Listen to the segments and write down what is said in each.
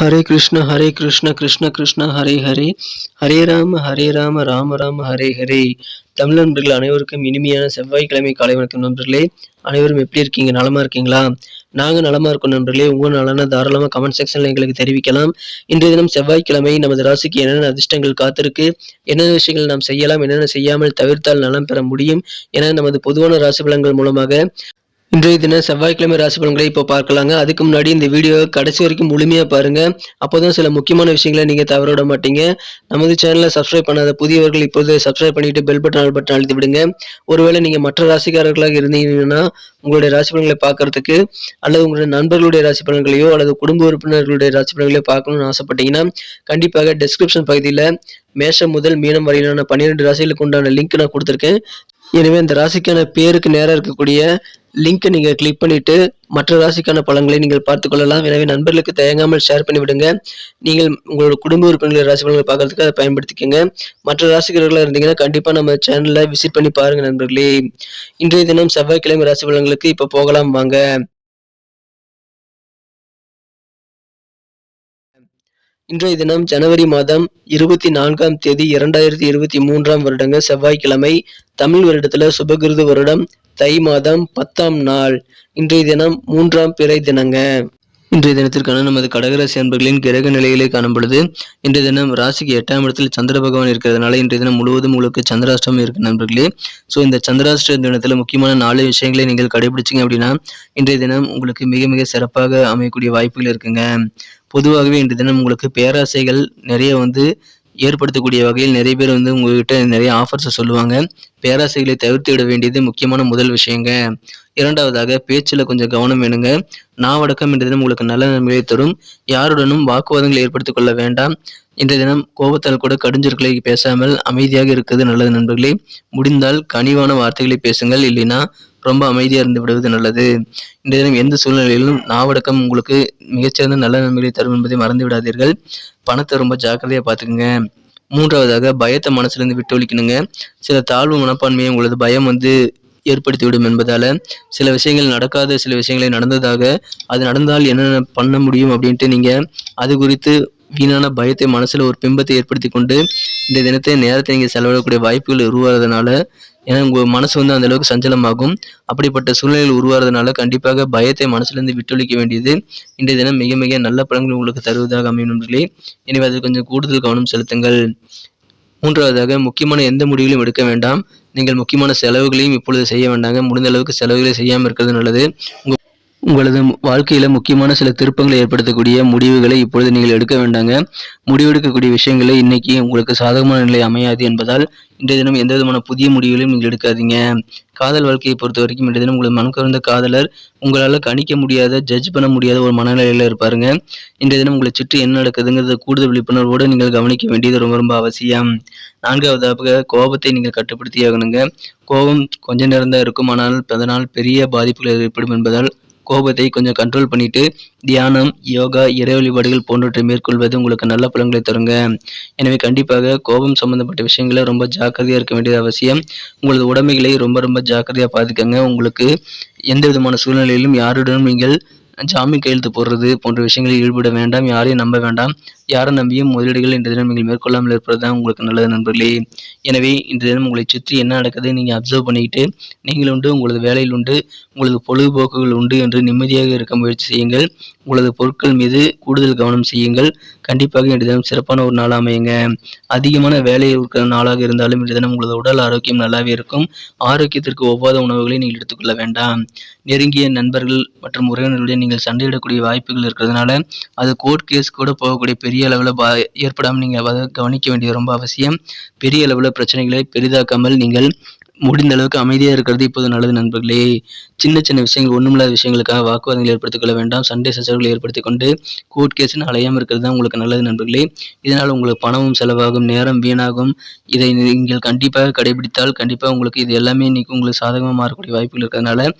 ஹரே கிருஷ்ண ஹரே கிருஷ்ண கிருஷ்ண கிருஷ்ண ஹரே ஹரே. ஹரே ராம ஹரே ராம ராம ராம ஹரே ஹரே. தமிழ் நண்பர்கள் அனைவருக்கும் இனிமையான செவ்வாய்க்கிழமை காலை வணக்கம் நண்பர்களே. அனைவரும் எப்படி இருக்கீங்க? நலமா இருக்கீங்களா? நாங்கள் நலமா இருக்கோம் நண்பர்களே. உங்கள் நலனை தாராளமாக கமெண்ட் செக்ஷனில் எங்களுக்கு தெரிவிக்கலாம். இன்றைய தினம் செவ்வாய்க்கிழமை நமது ராசிக்கு என்னென்ன அதிர்ஷ்டங்கள் காத்திருக்கு? என்னென்ன விஷயங்கள் நாம் செய்யலாம்? என்னென்ன செய்யாமல் தவிர்த்தால் நலம் பெற முடியும்? என நமது பொதுவான ராசி பலன்கள் மூலமாக இன்றைய தினம் செவ்வாய்க்கிழமை ராசி பலன்களை இப்போ பார்க்கலாங்க. அதுக்கு முன்னாடி இந்த வீடியோ கடைசி வரைக்கும் முழுமையாக பாருங்க. அப்போதான் சில முக்கியமான விஷயங்களை நீங்கள் தவற விட மாட்டீங்க. நமது சேனலை சப்ஸ்கிரைப் பண்ணாத புதியவர்கள் இப்போது சப்ஸ்கிரைப் பண்ணிட்டு பெல் பட்டன் ஆல் பட்டன் அழுத்தி விடுங்க. ஒருவேளை நீங்கள் மற்ற ராசிக்காரர்களாக இருந்தீங்கன்னா உங்களுடைய ராசி பலன்களை பார்க்கறதுக்கு அல்லது உங்களுடைய நண்பர்களுடைய ராசி பலன்களையோ அல்லது குடும்ப உறுப்பினர்களுடைய ராசி பலன்களையோ பார்க்கணும்னு ஆசைப்பட்டீங்கன்னா கண்டிப்பாக டிஸ்கிரிப்ஷன் பகுதியில் மேஷம் முதல் மீனம் வரையிலான பன்னிரெண்டு ராசிகளுக்கு உண்டான லிங்க் நான் கொடுத்துருக்கேன். எனவே அந்த ராசிக்கான பேருக்கு நேராக இருக்கக்கூடிய லிங்கை நீங்கள் கிளிக் பண்ணிவிட்டு மற்ற ராசிக்கான பலன்களை நீங்கள் பார்த்துக் கொள்ளலாம். எனவே நண்பர்களுக்கு தயங்காமல் ஷேர் பண்ணிவிடுங்க நீங்கள் உங்களோட குடும்ப உறுப்பினர்கள் ராசி பலன்களை பார்க்கறதுக்கு அதை பயன்படுத்திக்கோங்க. மற்ற ராசிக்காரர்களாக இருந்தீங்கன்னா கண்டிப்பாக நம்ம சேனலில் விசிட் பண்ணி பாருங்கள் நண்பர்களே. இன்றைய தினம் செவ்வாய்க்கிழமை ராசி பலன்களுக்கு இப்போ போகலாம் வாங்க. இன்றைய தினம் ஜனவரி மாதம் இருபத்தி நான்காம் தேதி இரண்டாயிரத்தி இருபத்தி மூன்றாம் வருடங்க செவ்வாய்க்கிழமை தமிழ் வருடத்துல சுபகிருது வருடம் தை மாதம் பத்தாம் நாள். இன்றைய தினம் மூன்றாம் பிறை தினங்க. இன்றைய தினத்திற்கான நமது கடகராசி அன்பர்களின் கிரக நிலையிலே காணப்படுது இன்றைய தினம் ராசிக்கு எட்டாம் இடத்தில் சந்திர பகவான் இருக்கிறதுனால இன்றைய தினம் முழுவதும் உங்களுக்கு சந்திராஷ்டமம் இருக்கு நண்பர்களே. ஸோ இந்த சந்திராஷ்ட தினத்தில் முக்கியமான நாலு விஷயங்களை நீங்கள் கடைபிடிச்சிங்க அப்படின்னா இன்றைய தினம் உங்களுக்கு மிக மிக சிறப்பாக அமையக்கூடிய வாய்ப்புகள் இருக்குங்க. பொதுவாகவே இன்றைய தினம் உங்களுக்கு பேராசைகள் நிறைய வந்து ஏற்படுத்தக்கூடிய வகையில் நிறைய பேர் வந்து உங்ககிட்ட நிறைய ஆஃபர்ஸை சொல்லுவாங்க. பேராசைகளை தவிர்த்து விட வேண்டியது முக்கியமான முதல் விஷயங்க. இரண்டாவதாக பேச்சில் கொஞ்சம் கவனம் வேணுங்க. நாவடக்கம் இந்த தினம் உங்களுக்கு நல்ல நன்மையை தரும். யாருடனும் வாக்குவாதங்களை ஏற்படுத்திக் கொள்ள வேண்டாம். இந்த தினம் கோபத்தால் கூட கடுஞ்சொற்களை பேசாமல் அமைதியாக இருக்கிறது நல்லது நண்பர்களே. முடிந்தால் கனிவான வார்த்தைகளை பேசுங்கள். இல்லைன்னா ரொம்ப அமைதியாக இருந்து விடுவது நல்லது. இந்த தினம் எந்த சூழ்நிலையிலும் நாவடக்கம் உங்களுக்கு மிகச்சிறந்த நல்ல நன்மைகளை தரும் என்பதை மறந்து விடாதீர்கள். பணத்தை ரொம்ப ஜாக்கிரதையாக பார்த்துக்குங்க. மூன்றாவதாக பயத்தை மனசுலேருந்து விட்டு ஒழிக்கணுங்க. சில தாழ்வு மனப்பான்மையை உங்களது பயம் வந்து ஏற்படுத்திவிடும் என்பதால் சில விஷயங்கள் நடக்காத சில விஷயங்களை நடந்ததாக அது நடந்தால் என்னென்ன பண்ண முடியும் அப்படின்ட்டு நீங்கள் அது குறித்து வீணான பயத்தை மனசில் ஒரு பிம்பத்தை ஏற்படுத்தி கொண்டு இந்த தினத்தை நேரத்தை நீங்கள் செலவிடக்கூடிய வாய்ப்புகள் உருவாகிறதுனால ஏன்னா உங்கள் மனசு வந்து அந்த அளவுக்கு சஞ்சலமாகும். அப்படிப்பட்ட சூழ்நிலையில் உருவாகிறதுனால கண்டிப்பாக பயத்தை மனசுலேருந்து விட்டொழிக்க வேண்டியது இன்றைய தினம் மிக மிக நல்ல பலன்கள் உங்களுக்கு தருவதாக அமையும் நண்பர்களே. எனவே அது கொஞ்சம் கூடுதல் கவனம் செலுத்துங்கள். மூன்றாவதாக முக்கியமான எந்த முடிவுகளையும் எடுக்க வேண்டாம். நீங்கள் முக்கியமான செலவுகளையும் இப்பொழுது செய்ய வேண்டாங்க. முடிந்த அளவுக்கு செலவுகளை செய்யாமல் இருக்கிறது நல்லது. உங்கள் உங்களது வாழ்க்கையில் முக்கியமான சில திருப்பங்களை ஏற்படுத்தக்கூடிய முடிவுகளை இப்பொழுது நீங்கள் எடுக்க வேண்டாங்க. முடிவெடுக்கக்கூடிய விஷயங்களை இன்னைக்கு உங்களுக்கு சாதகமான நிலை அமையாது என்பதால் இன்றைய தினம் எந்த விதமான புதிய முடிவுகளையும் நீங்கள் எடுக்காதீங்க. காதல் வாழ்க்கையை பொறுத்த வரைக்கும் தினம் உங்களை மனம் காதலர் உங்களால் கணிக்க முடியாத ஜட்ஜ் பண்ண முடியாத ஒரு மனநிலையில் இருப்பாருங்க. இன்றைய தினம் உங்களை சுற்றி என்ன நடக்குதுங்கிறத கூடுதல் விழிப்புணர்வோடு நீங்கள் கவனிக்க வேண்டியது ரொம்ப ரொம்ப அவசியம். நான்காவதாக கோபத்தை நீங்கள் கட்டுப்படுத்தி ஆகணுங்க கோபம் கொஞ்ச நேரம் தான் இருக்கும் ஆனால் அதனால் பெரிய பாதிப்புகள் ஏற்படும் என்பதால் கோபத்தை கொஞ்சம் கண்ட்ரோல் பண்ணிட்டு தியானம் யோகா இறை வழிபாடுகள் போன்றவற்றை மேற்கொள்வது உங்களுக்கு நல்ல பலன்களை தருங்க. எனவே கண்டிப்பாக கோபம் சம்பந்தப்பட்ட விஷயங்களை ரொம்ப ஜாக்கிரதையாக இருக்க வேண்டியது அவசியம். உங்களது உடமைகளை ரொம்ப ரொம்ப ஜாக்கிரதையாக பார்த்துக்கங்க உங்களுக்கு எந்த விதமான சூழ்நிலையிலும் யாருடனும் நீங்கள் ஜாமீன் கையெழுத்து போடுறது போன்ற விஷயங்களில் ஈடுபட வேண்டாம் யாரையும் நம்ப வேண்டாம். யாரை நம்பியும் முதலீடுகள் இன்றைய தினம் நீங்கள் மேற்கொள்ளாமல் இருப்பது தான் உங்களுக்கு நல்லது நண்பர்களே. எனவே இன்று தினம் உங்களை சுற்றி என்ன நடக்குது நீங்கள் அப்சர்வ் பண்ணிக்கிட்டு நீங்கள் உண்டு உங்களது வேலையில் உண்டு உங்களது பொழுதுபோக்குகள் உண்டு என்று நிம்மதியாக இருக்க முயற்சி செய்யுங்கள். உங்களது பொருட்கள் மீது கூடுதல் கவனம் செய்யுங்கள். கண்டிப்பாக இன்றைய தினம் சிறப்பான ஒரு நாள் அமையுங்க. அதிகமான வேலை இருக்கிற நாளாக இருந்தாலும் இன்றைய தினம் உங்களது உடல் ஆரோக்கியம் நல்லாவே இருக்கும். ஆரோக்கியத்திற்கு ஒவ்வாத உணவுகளை நீங்கள் எடுத்துக்கொள்ள வேண்டாம். நெருங்கிய நண்பர்கள் மற்றும் உறவினர்களுடன் நீங்கள் சண்டையிடக்கூடிய வாய்ப்புகள் இருக்கிறதுனால அது கோர்ட் கேஸ் கூட போகக்கூடிய பெரிய அளவில் பா ஏற்படாமல் நீங்கள் அதை கவனிக்க வேண்டியது ரொம்ப அவசியம். பெரிய அளவில் பிரச்சனைகளை பெரிதாக்காமல் நீங்கள் முடிந்த அளவுக்கு அமைதியாக இருக்கிறது இப்போது நல்லது நண்பர்களே. சின்ன சின்ன விஷயங்கள் ஒன்றுமில்லாத விஷயங்களுக்காக வாக்குவாதங்கள் ஏற்படுத்திக் கொள்ள வேண்டாம். சண்டை சச்சரவுகளை ஏற்படுத்தி கொண்டு கோர்ட் கேஸ்னு அலையாமல் இருக்கிறது தான் உங்களுக்கு நல்லது நண்பர்களே. இதனால் உங்களுக்கு பணமும் செலவாகும் நேரம் வீணாகும். இதை நீங்கள் கண்டிப்பாக கடைபிடித்தால் கண்டிப்பாக உங்களுக்கு இது எல்லாமே இன்னைக்கு உங்களுக்கு சாதகமாக மாறக்கூடிய வாய்ப்புகள் இருக்கிறதுனால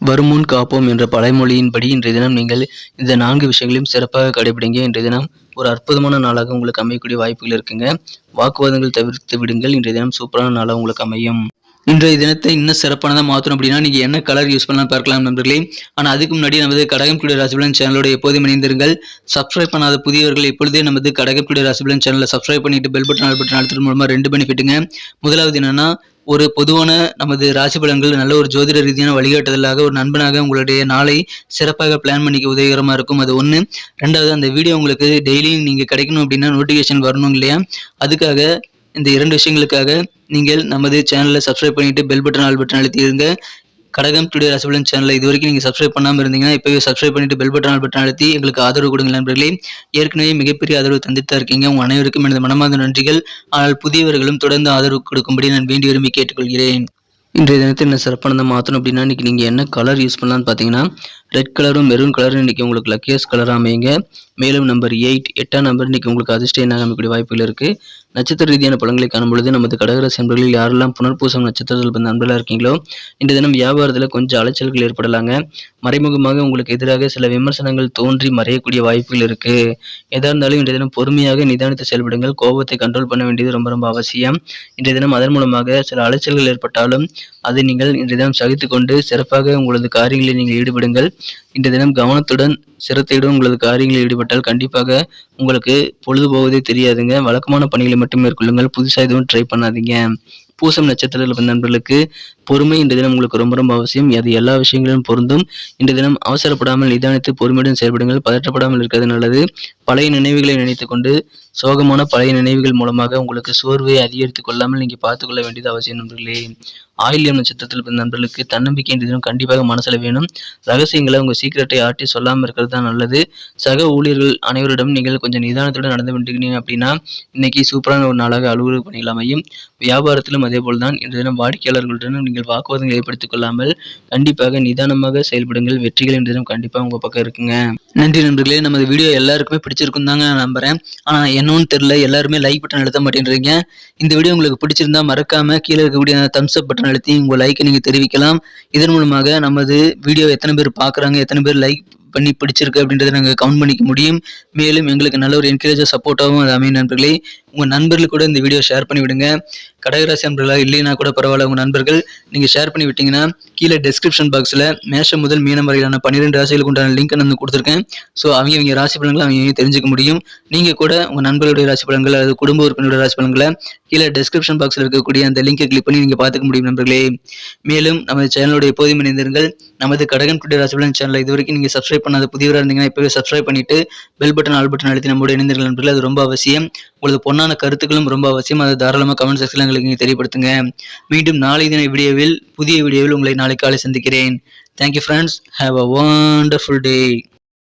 வருமுன் காப்போம் என்ற பழமொழியின்படி இன்றைய தினம் நீங்கள் இந்த நான்கு விஷயங்களையும் சிறப்பாக கடைபிடிங்க. இன்றைய தினம் ஒரு அற்புதமான நாளாக உங்களுக்கு அமையக்கூடிய வாய்ப்புகள் இருக்குங்க. வாக்குவாதங்கள் தவிர்த்து விடுங்கள். இன்றைய தினம் சூப்பரான நாளாக உங்களுக்கு அமையும். இன்றைய தினத்தை இன்னும் சிறப்பானதாக மாற்றணும் அப்படின்னா நீங்கள் என்ன கலர் யூஸ் பண்ணலாம் பார்க்கலாம் நண்பர்களே. ஆனால் அதுக்கு முன்னாடி நமது கடகம் குடி ராசிபலன் சேனலோட எப்போதும் இணைந்திருங்கள். சப்ஸ்கிரைப் பண்ணாத புதியவர்கள் இப்பொழுதே நமது கடகம் குடி ராசிபலன் சேனலை சப்ஸ்கிரைப் பண்ணிட்டு பெல் பட்டன் ஆல் பட்டன் அழுத்தது மூலமாக ரெண்டு பெனிஃபிட்டுங்க முதலாவது என்னன்னா ஒரு பொதுவான நமது ராசி பலன்கள் நல்ல ஒரு ஜோதிட ரீதியான வழிகாட்டுதலாக ஒரு நண்பனாக உங்களுடைய நாளை சிறப்பாக பிளான் பண்ணிக்க உதவிகரமாக இருக்கும். அது ஒன்று ரெண்டாவது அந்த வீடியோ உங்களுக்கு டெய்லியும் நீங்கள் கிடைக்கணும் அப்படின்னா நோட்டிஃபிகேஷன் வரணும் இல்லையா? அதுக்காக இந்த இரண்டு விஷயங்களுக்காக நீங்கள் நமது சேனலை சப்ஸ்கிரைப் பண்ணிட்டு பெல் பட்டன் ஆல் பட்டன் அழுத்திடுங்க. கடகம் டுடே ரசபலன் சேனலை இது வரைக்கும் நீங்கள் சப்ஸ்கிரைப் பண்ணாமல் இருந்தீங்கன்னா இப்போவே சப்ஸ்கிரைப் பண்ணிட்டு பெல் பட்டன் ஆல் பட்டன் அழுத்தி எங்களுக்கு ஆதரவு கொடுங்க நண்பர்களே. ஏற்கனவே மிகப்பெரிய ஆதரவு தந்துட்டு தான் இருக்கீங்க. உங்கள் அனைவருக்கும் எனது மனமார்ந்த நன்றிகள். ஆனால் புதியவர்களும் தொடர்ந்து ஆதரவு கொடுக்கும்படி நான் வேண்டி விரும்பி கேட்டுக்கொள்கிறேன். இன்றைய தினத்தில் என்ன சிறப்பானதை மாற்றணும் அப்படின்னா இன்றைக்கி நீங்கள் என்ன கலர் யூஸ் பண்ணலாம்னு பார்த்தீங்கன்னா ரெட் கலரும் மெரூன் கலரும் இன்றைக்கி உங்களுக்கு லக்கியஸ் கலர் அமையுங்க. மேலும் நம்பர் எயிட் எட்டாம் நம்பர் இன்றைக்கி உங்களுக்கு அதிர்ஷ்ட எண்ணாக அமைக்கக்கூடிய வாய்ப்புகள் இருக்குது நட்சத்திர ரீதியான பழங்களை காணும் பொழுது நமது கடகராசி நண்பர்களில் யாரெல்லாம் புனர்பூசம் நட்சத்திரத்தில் பிறந்த நண்பர்களாக இருக்கீங்களோ இந்த தினம் வியாபாரத்தில் கொஞ்சம் அலைச்சல்கள் ஏற்படலாங்க. மறைமுகமாக உங்களுக்கு எதிராக சில விமர்சனங்கள் தோன்றி மறையக்கூடிய வாய்ப்புகள் இருக்குது எதாக இருந்தாலும் இன்றைய தினம் பொறுமையாக நிதானித்து செயல்படுங்கள். கோபத்தை கண்ட்ரோல் பண்ண வேண்டியது ரொம்ப ரொம்ப அவசியம். இன்றைய தினம் அதன் மூலமாக சில அலைச்சல்கள் ஏற்பட்டாலும் அதை நீங்கள் இன்றைய தினம் சகித்து கொண்டு சிறப்பாக உங்களது காரியங்களில் நீங்கள் ஈடுபடுங்கள். இந்த தினம் கவனத்துடன் சிரத்தையுடன் உங்களது காரியங்களில் ஈடுபட்டால் கண்டிப்பாக உங்களுக்கு பொழுது போவதே தெரியாதுங்க. வழக்கமான பணிகளை மட்டும் மேற்கொள்ளுங்கள். புதுசாக எதுவும் ட்ரை பண்ணாதீங்க. பூசம் நட்சத்திரத்தில் பிறந்த நண்பர்களுக்கு பொறுமை இன்றைய தினம் உங்களுக்கு ரொம்ப ரொம்ப அவசியம். அது எல்லா விஷயங்களிலும் பொருந்தும். இன்றைய தினம் அவசரப்படாமல் நிதானித்து பொறுமையுடன் செயல்படுங்கள். பதற்றப்படாமல் இருக்கிறது நல்லது. பழைய நினைவுகளை நினைத்துக்கொண்டு சோகமான பழைய நினைவுகள் மூலமாக உங்களுக்கு சோர்வை அதிகரித்துக் கொள்ளாமல் நீங்கள் பார்த்துக்கொள்ள வேண்டியது அவசியம் நண்பர்களே. ஆயில்யம் நட்சத்திரத்தில் பிறந்த நண்பர்களுக்கு தன்னம்பிக்கை இந்த தினம் கண்டிப்பாக மனசில் வேணும். ரகசியங்களை உங்கள் சீக்கிரட்டை ஆட்டி சொல்லாமல் இருக்கிறது தான் நல்லது. சக ஊழியர்கள் அனைவரிடம் நீங்கள் கொஞ்சம் நிதானத்துடன் நடந்து கொண்டிருக்கீங்க அப்படின்னா இன்னைக்கு சூப்பரான ஒரு நாளாக அலுவலக பணிகள் அமையும். வியாபாரத்திலும் அதே போல் தான். இன்றைய தினம் வாடிக்கையாளர்களுடனும் நீங்கள் வாக்குவாதங்களை ஏற்படுத்திக் கொள்ளாமல் கண்டிப்பாக நிதானமாக செயல்படுங்கள். வெற்றிகள் என்றதும் கண்டிப்பாக உங்கள் பக்கம் இருக்குங்க. நன்றி நண்பர்களே நமது வீடியோ எல்லாருக்குமே பிடிச்சிருக்கும் தாங்க நான் நம்புறேன். ஆனால் என்னன்னு தெரியல எல்லாருமே லைக் பட்டன் அழுத்த மாட்டேன்றீங்க. இந்த வீடியோ உங்களுக்கு பிடிச்சிருந்தா மறக்காம கீழே இருக்கக்கூடிய தம்ஸ் அப் பட்டன் அழுத்தி உங்கள் லைக்கை நீங்கள் தெரிவிக்கலாம். இதன் மூலமாக நமது வீடியோ எத்தனை பேர் பார்க்குறாங்க எத்தனை பேர் லைக் பண்ணி பிடிச்சிருக்கு அப்படின்றத நாங்கள் கவுண்ட் பண்ணிக்க முடியும். மேலும் எங்களுக்கு நல்ல ஒரு என்கரேஜாக சப்போர்ட்டாகவும் அது அமையும் நண்பர்களே. உங்கள் நண்பர்களுக்கு கூட இந்த வீடியோ ஷேர் பண்ணி விடுங்க. கடகராசி நண்பர்களாக இல்லைனா கூட பரவாயில்ல உங்கள் நண்பர்கள் நீங்கள் ஷேர் பண்ணி விட்டீங்கன்னா கீழே டெஸ்கிரிப்ஷன் பாக்ஸில் மேஷம் முதல் மீனம் வரையிலான பன்னிரெண்டு ராசிகளுக்கு உண்டான லிங்க் நான் கொடுத்துருக்கேன். ஸோ அவங்க அவங்க ராசி பலன்களை அவங்க தெரிஞ்சுக்க முடியும். நீங்கள் கூட உங்கள் நண்பர்களுடைய ராசி பலன்கள் அல்லது குடும்ப உறுப்பினருடைய ராசி பலன்களை கீழே டெஸ்கிரிப்ஷன் பாக்ஸில் இருக்கக்கூடிய அந்த லிங்கை கிளிக் பண்ணி நீங்கள் பார்த்துக்க முடியும் நண்பர்களே. மேலும் நமது சேனலுடைய எப்போதும் இணைந்திருங்கள். நமது கடகன் குட்டி ராசி பலன் சேனலை இது வரைக்கும் நீங்கள் சப்ஸ்கிரைப் பண்ணாத புதியவராக இருந்தீங்கன்னா இப்போவே சப்ஸ்கிரைப் பண்ணிட்டு பெல் பட்டன் ஆல் பட்டன் அழுத்தி நம்மளோட இணைந்தீர்கள் நண்பர்கள். அது ரொம்ப அவசியம். உங்களது பொன்னான கருத்துக்களும் ரொம்ப அவசியம். அதை தாராளமாக கமெண்ட் செக்ஷனில் எங்களுக்கு நீங்கள் தெரியப்படுத்துங்க. மீண்டும் நாளை தின வீடியோவில் புதிய வீடியோவில் உங்களை நாளை காலை சந்திக்கிறேன். Thank you friends have a wonderful day